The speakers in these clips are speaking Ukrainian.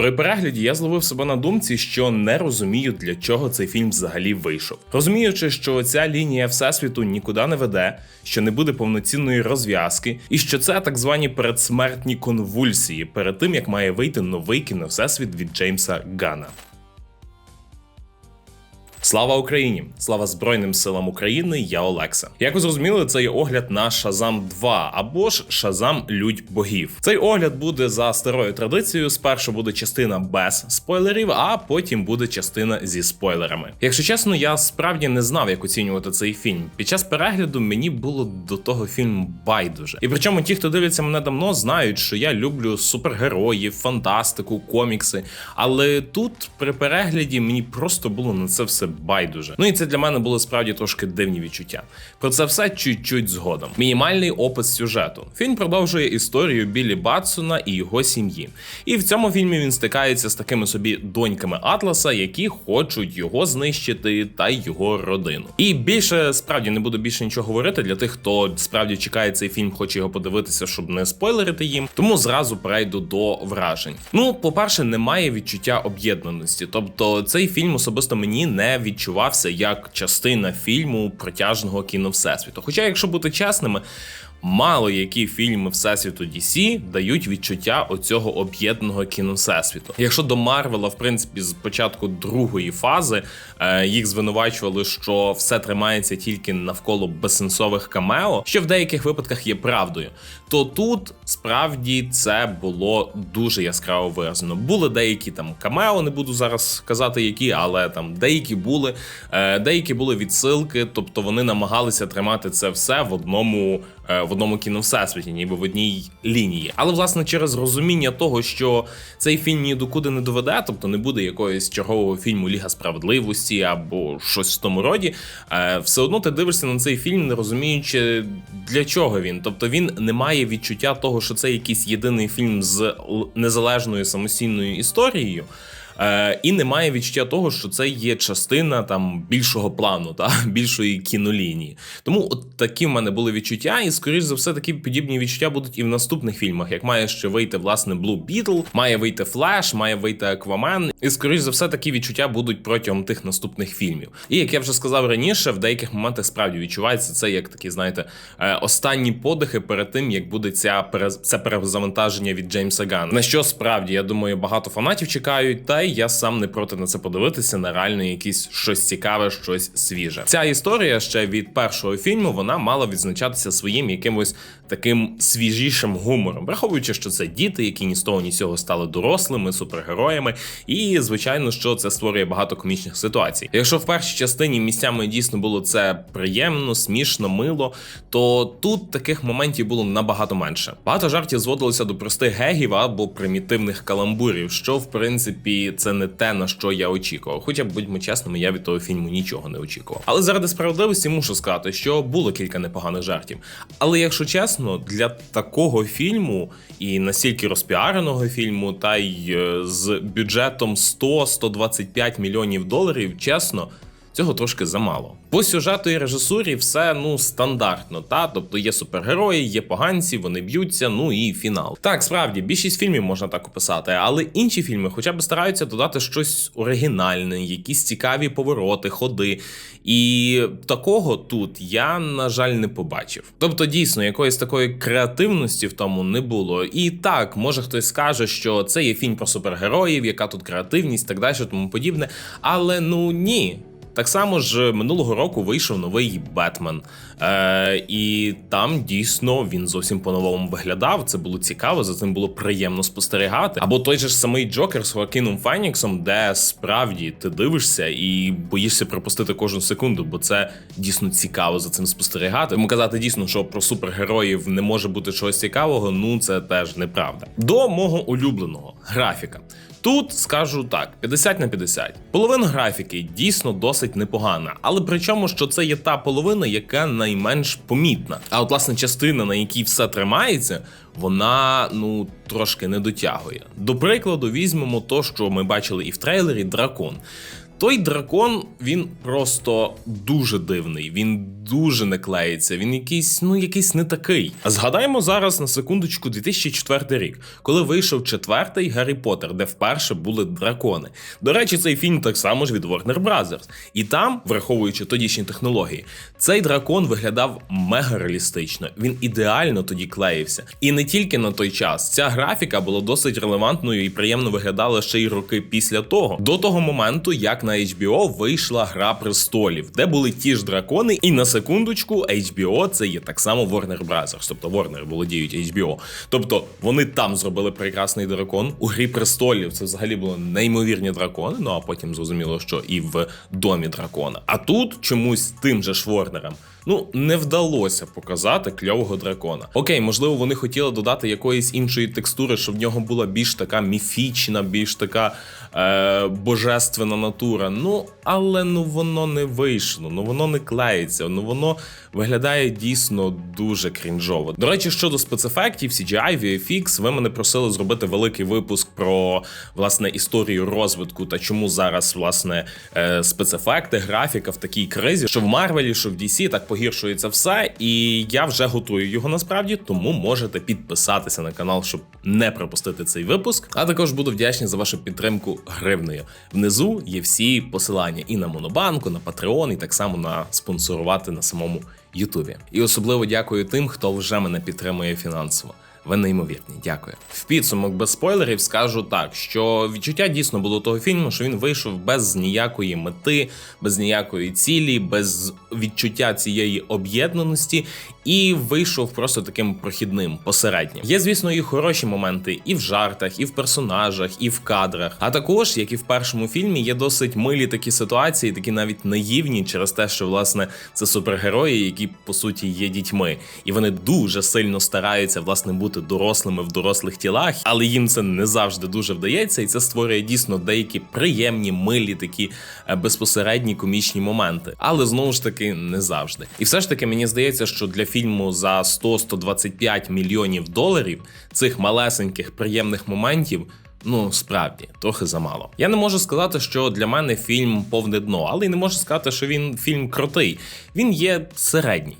При перегляді я зловив себе на думці, що не розумію, для чого цей фільм взагалі вийшов. Розуміючи, що ця лінія всесвіту нікуди не веде, що не буде повноцінної розв'язки, і що це так звані передсмертні конвульсії перед тим, як має вийти новий кіновсесвіт від Джеймса Гана. Слава Україні! Слава Збройним силам України! Я Олекса. Як ви зрозуміли, це є огляд на Шазам 2 або ж Шазам Людь богів. Цей огляд буде за старою традицією. Спершу буде частина без спойлерів, а потім буде частина зі спойлерами. Якщо чесно, я справді не знав, як оцінювати цей фільм. Під час перегляду мені було до того фільму байдуже. І причому ті, хто дивиться мене давно, знають, що я люблю супергероїв, фантастику, комікси. Але тут при перегляді мені просто було на це все байдуже. Ну і це для мене було справді трошки дивні відчуття. Про це все чуть-чуть згодом. Мінімальний опис сюжету. Фільм продовжує історію Біллі Батсона і його сім'ї. І в цьому фільмі він стикається з такими собі доньками Атласа, які хочуть його знищити та його родину. І більше справді не буду більше нічого говорити для тих, хто справді чекає цей фільм, хоче його подивитися, щоб не спойлерити їм. Тому зразу перейду до вражень. Ну, по-перше, немає відчуття об'єднаності. Тобто, цей фільм особисто мені не відчувався як частина фільму протяжного кіно всесвіту. Хоча, якщо бути чесними. Мало які фільми всесвіту DC дають відчуття оцього об'єднаного кіно всесвіту. Якщо до Марвела, в принципі, з початку другої фази е, їх звинувачували, що все тримається тільки навколо безсенсових камео, що в деяких випадках є правдою, то тут справді це було дуже яскраво виражено. Були деякі там камео, не буду зараз казати які, але там деякі були, е, деякі були відсилки, тобто вони намагалися тримати це все в одному. е, В одному кіно всесвіті, ніби в одній лінії. Але власне через розуміння того, що цей фільм ні докуди не доведе, тобто не буде якогось чергового фільму Ліга справедливості або щось в тому роді, е, все одно ти дивишся на цей фільм, не розуміючи для чого він. Тобто він не має відчуття того, що це якийсь єдиний фільм з незалежною самостійною історією. Е, і немає відчуття того, що це є частина там більшого плану, та більшої кінолінії. Тому от такі в мене були відчуття, і скоріш за все, такі подібні відчуття будуть і в наступних фільмах. Як має ще вийти власне Blue Beetle, має вийти Флеш, має вийти Аквамен, і скоріш за все, такі відчуття будуть протягом тих наступних фільмів. І як я вже сказав раніше, в деяких моментах справді відчувається це як такі, знаєте, е, останні подихи перед тим, як буде ця це перезавантаження від Джеймса Ганна. На що справді я думаю, багато фанатів чекають, та й я сам не проти на це подивитися. На реально якісь щось цікаве, щось свіже. Ця історія ще від першого фільму вона мала відзначатися своїм якимось таким свіжішим гумором, враховуючи, що це діти, які ні з того ні з цього стали дорослими, супергероями, і звичайно, що це створює багато комічних ситуацій. Якщо в першій частині місцями дійсно було це приємно, смішно, мило, то тут таких моментів було набагато менше. Багато жартів зводилося до простих гегів або примітивних каламбурів, що в принципі це не те на що я очікував. Хоча, будьмо чесними, я від того фільму нічого не очікував. Але заради справедливості мушу сказати, що було кілька непоганих жартів. Але якщо чесно, для такого фільму і настільки розпіареного фільму, та й е, з бюджетом 100-125 мільйонів доларів, чесно. Цього трошки замало. По сюжету і режисурі все ну стандартно, та тобто є супергерої, є поганці, вони б'ються, ну і фінал. Так, справді більшість фільмів можна так описати, але інші фільми хоча б стараються додати щось оригінальне, якісь цікаві повороти, ходи. І такого тут я, на жаль, не побачив. Тобто, дійсно, якоїсь такої креативності в тому не було. І так, може хтось скаже, що це є фільм про супергероїв, яка тут креативність, так далі, тому подібне. Але ну ні. Так само ж минулого року вийшов новий Бетмен, е, і там дійсно він зовсім по-новому виглядав. Це було цікаво, за цим було приємно спостерігати. Або той же ж самий Джокер з Хоакіном Феніксом, де справді ти дивишся і боїшся пропустити кожну секунду, бо це дійсно цікаво за цим спостерігати. Тому казати дійсно, що про супергероїв не може бути чогось цікавого, ну це теж неправда. До мого улюбленого графіка. Тут скажу так: 50 на 50. Половина графіки дійсно досить непогана, але при чому, що це є та половина, яка найменш помітна. А от власне частина, на якій все тримається, вона ну трошки не дотягує. До прикладу, візьмемо то, що ми бачили і в трейлері Дракон. Той дракон він просто дуже дивний. Він дуже не клеїться. Він якийсь, ну якийсь не такий. А згадаємо зараз на секундочку 2004 рік, коли вийшов четвертий Гаррі Поттер, де вперше були дракони. До речі, цей фільм так само ж від Warner Brothers. І там, враховуючи тодішні технології, цей дракон виглядав мега реалістично. Він ідеально тоді клеївся. І не тільки на той час. Ця графіка була досить релевантною і приємно виглядала ще й роки після того. До того моменту, як на HBO вийшла Гра престолів, де були ті ж дракони, і на секундочку, HBO це є так само Warner Brothers, тобто Warner володіють HBO. Тобто вони там зробили прекрасний дракон. У Грі престолів це взагалі були неймовірні дракони. Ну а потім зрозуміло, що і в домі дракона. А тут чомусь тим же ж Ворнерам ну не вдалося показати кльового дракона. Окей, можливо, вони хотіли додати якоїсь іншої текстури, щоб в нього була більш така міфічна, більш така е, божественна натура. Ну, але ну воно не вийшло, ну воно не клеїться, ну воно виглядає дійсно дуже крінжово. До речі, щодо спецефектів, CGI, VFX, ви мене просили зробити великий випуск про власне історію розвитку та чому зараз власне е, спецефекти, графіка в такій кризі, що в Марвелі, що в DC так погіршується все. І я вже готую його насправді, тому можете підписатися на канал, щоб не пропустити цей випуск. А також буду вдячний за вашу підтримку гривнею. Внизу є всі посилання і на Монобанку, на Patreon, і так само на спонсорувати на самому Ютубі. І особливо дякую тим, хто вже мене підтримує фінансово. Ви неймовірні, дякую. В підсумок без спойлерів скажу так, що відчуття дійсно було того фільму, що він вийшов без ніякої мети, без ніякої цілі, без відчуття цієї об'єднаності, і вийшов просто таким прохідним, посереднім. Є, звісно, і хороші моменти і в жартах, і в персонажах, і в кадрах. А також, як і в першому фільмі, є досить милі такі ситуації, такі навіть наївні, через те, що власне це супергерої, які по суті є дітьми, і вони дуже сильно стараються власне бути дорослими в дорослих тілах, але їм це не завжди дуже вдається, і це створює дійсно деякі приємні, милі такі е, безпосередні комічні моменти. Але знову ж таки не завжди. І все ж таки мені здається, що для фільму за 100-125 мільйонів доларів цих малесеньких приємних моментів. Ну, справді, трохи замало. Я не можу сказати, що для мене фільм повне дно, але й не можу сказати, що він фільм крутий. Він є середній.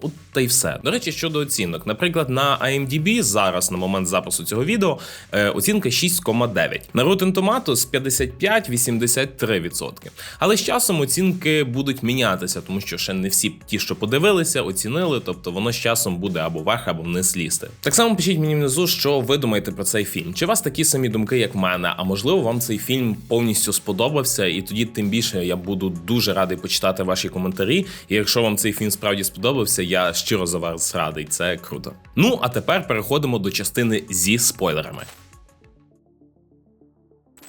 От та й все. До речі, щодо оцінок. Наприклад, на IMDb зараз, на момент запису цього відео, е, оцінка 6,9. На Rotten Tomatoes 55-83%. Але з часом оцінки будуть мінятися, тому що ще не всі ті, що подивилися, оцінили, тобто воно з часом буде або вверх, або вниз лізти. Так само пишіть мені внизу, що ви думаєте про цей фільм. Чи у вас такі самі думки, як в мене? А можливо, вам цей фільм повністю сподобався, і тоді тим більше я буду дуже радий почитати ваші коментарі. І якщо вам цей фільм справді сподобався, я щиро за вас радий. Це круто. Ну а тепер переходимо до частини зі спойлерами.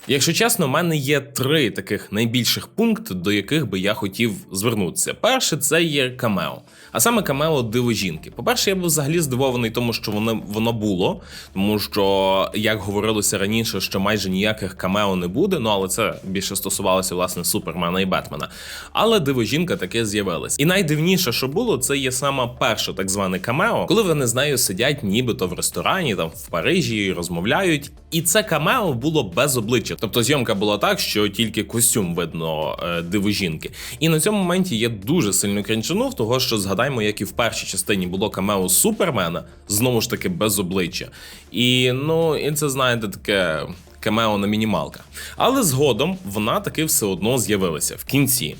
Якщо чесно, в мене є три таких найбільших пункти, до яких би я хотів звернутися. Перше, це є камео. А саме камео диво жінки. По-перше, я був взагалі здивований, тому що воно воно було, тому що як говорилося раніше, що майже ніяких камео не буде. Ну але це більше стосувалося власне Супермена і Бетмена. Але диво жінка таке з'явилась. І найдивніше, що було, це є саме перше так зване камео, коли вони з нею сидять, нібито в ресторані, там в Парижі, розмовляють. І це камео було без обличчя. Тобто зйомка була так, що тільки костюм видно диву жінки. І на цьому моменті я дуже сильно крінчанув, того що згадаймо, як і в першій частині було камео Супермена, знову ж таки без обличчя. І ну, і це знаєте таке. Камео на мінімалках. Але згодом вона таки все одно з'явилася в кінці.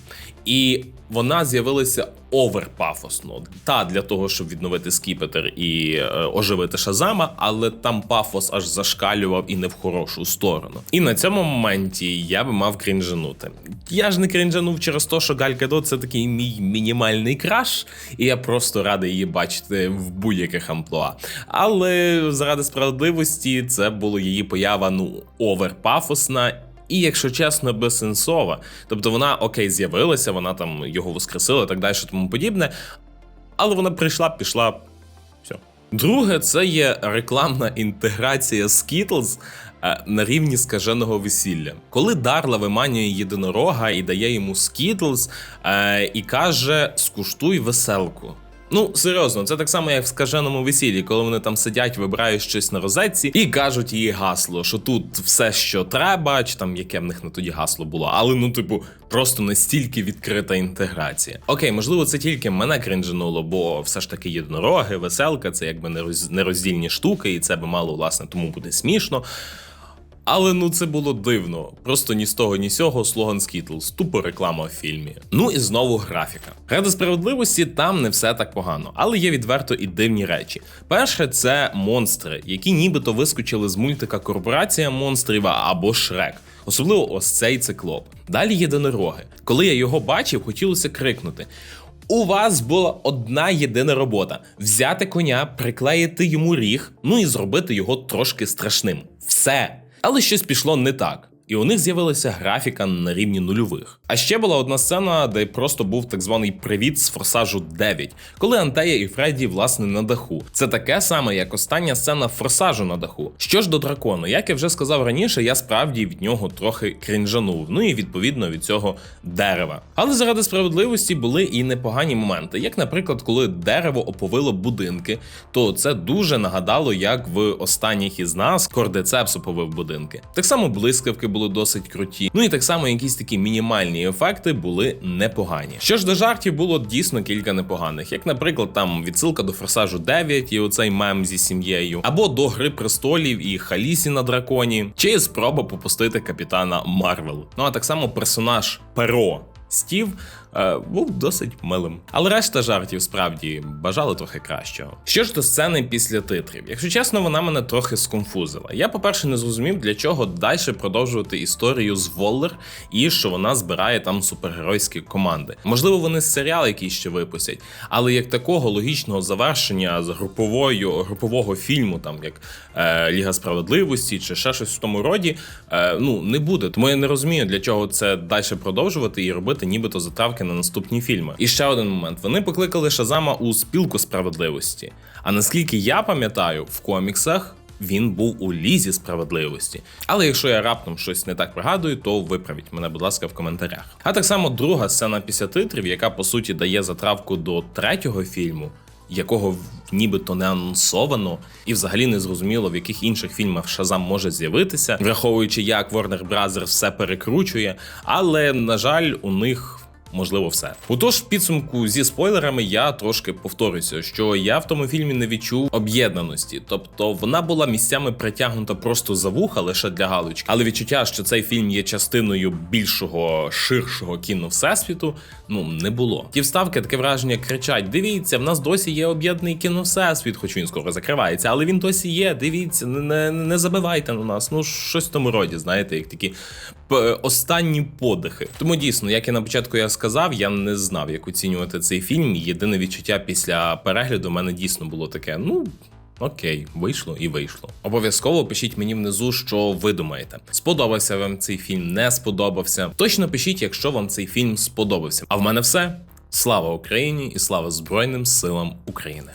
І вона з'явилася оверпафосно. Та для того, щоб відновити скіпетр і е, оживити Шазама, але там пафос аж зашкалював і не в хорошу сторону. І на цьому моменті я би мав крінжанути. Я ж не крінжанув через те, що Галь Гадот це такий мій мінімальний краш, і я просто радий її бачити в будь-яких амплуа. Але заради справедливості це була її поява ну оверпафосна і, якщо чесно, безсенсова. Тобто вона окей, з'явилася, вона там його воскресила, і так далі, тому подібне. Але вона прийшла, пішла. Все. Друге, це є рекламна інтеграція Skittles е, на рівні скаженого весілля. Коли Дарла виманює єдинорога і дає йому Skittles е, і каже: скуштуй веселку. Ну, серйозно, це так само, як в скаженому весіллі, коли вони там сидять, вибирають щось на розетці і кажуть їй гасло, що тут все, що треба, чи там яке в них на тоді гасло було. Але ну, типу, просто настільки відкрита інтеграція. Окей, можливо, це тільки мене крінжануло, бо все ж таки єдинороги, веселка, це якби нероз- нероздільні штуки, і це би мало, власне, тому буде смішно. Але ну це було дивно. Просто ні з того, ні з сього слоган Skittles, тупо реклама в фільмі. Ну і знову графіка. Ради справедливості там не все так погано, але є відверто і дивні речі. Перше, це монстри, які нібито вискочили з мультика Корпорація монстрів або Шрек. Особливо ось цей циклоп. Далі єдинороги. Коли я його бачив, хотілося крикнути. У вас була одна єдина робота: взяти коня, приклеїти йому ріг, ну і зробити його трошки страшним. Все. Але щось пішло не так. І у них з'явилася графіка на рівні нульових. А ще була одна сцена, де просто був так званий привіт з форсажу 9, коли Антея і Фредді власне на даху. Це таке саме, як остання сцена форсажу на даху. Що ж до дракону, як я вже сказав раніше, я справді від нього трохи крінжанув. Ну і відповідно від цього дерева. Але заради справедливості були і непогані моменти, як, наприклад, коли дерево оповило будинки, то це дуже нагадало, як в останніх із нас Кордицепс оповив будинки. Так само блискавки були досить круті. Ну і так само якісь такі мінімальні ефекти були непогані. Що ж до жартів, було дійсно кілька непоганих, як, наприклад, там відсилка до форсажу 9 і оцей мем зі сім'єю, або до Гри престолів і Халісі на драконі, чи спроба попустити капітана Марвел. Ну а так само персонаж Перо. Стів е, був досить милим. Але решта жартів справді бажали трохи кращого. Що ж до сцени після титрів? Якщо чесно, вона мене трохи сконфузила. Я, по-перше, не зрозумів, для чого далі продовжувати історію з Воллер і що вона збирає там супергеройські команди. Можливо, вони серіал якийсь ще випустять, але як такого логічного завершення з груповою групового фільму, там як е, Ліга справедливості чи ще щось в тому роді, е, ну не буде. Тому я не розумію, для чого це далі продовжувати і робити нібито затравки на наступні фільми. І ще один момент: вони покликали Шазама у спілку справедливості. А наскільки я пам'ятаю, в коміксах. Він був у лізі справедливості. Але якщо я раптом щось не так пригадую, то виправіть мене, будь ласка, в коментарях. А так само друга сцена після титрів, яка по суті дає затравку до третього фільму, якого нібито не анонсовано, і взагалі не зрозуміло, в яких інших фільмах Шазам може з'явитися, враховуючи, як Warner Bros. все перекручує. Але на жаль, у них. Можливо, все. Отож, в підсумку зі спойлерами я трошки повторюся, що я в тому фільмі не відчув об'єднаності, тобто вона була місцями притягнута просто за вуха лише для галочки. Але відчуття, що цей фільм є частиною більшого, ширшого кіно всесвіту, ну не було. Ті вставки таке враження кричать: дивіться, в нас досі є об'єднаний кіно всесвіт, хоч він скоро закривається, але він досі є. Дивіться, не, не, забивайте на нас. Ну щось в тому роді, знаєте, як такі останні подихи. Тому дійсно, як і на початку я сказав, я не знав, як оцінювати цей фільм. Єдине відчуття після перегляду в мене дійсно було таке: ну. Окей, вийшло і вийшло. Обов'язково пишіть мені внизу, що ви думаєте. Сподобався вам цей фільм, не сподобався. Точно пишіть, якщо вам цей фільм сподобався. А в мене все. Слава Україні і слава Збройним силам України.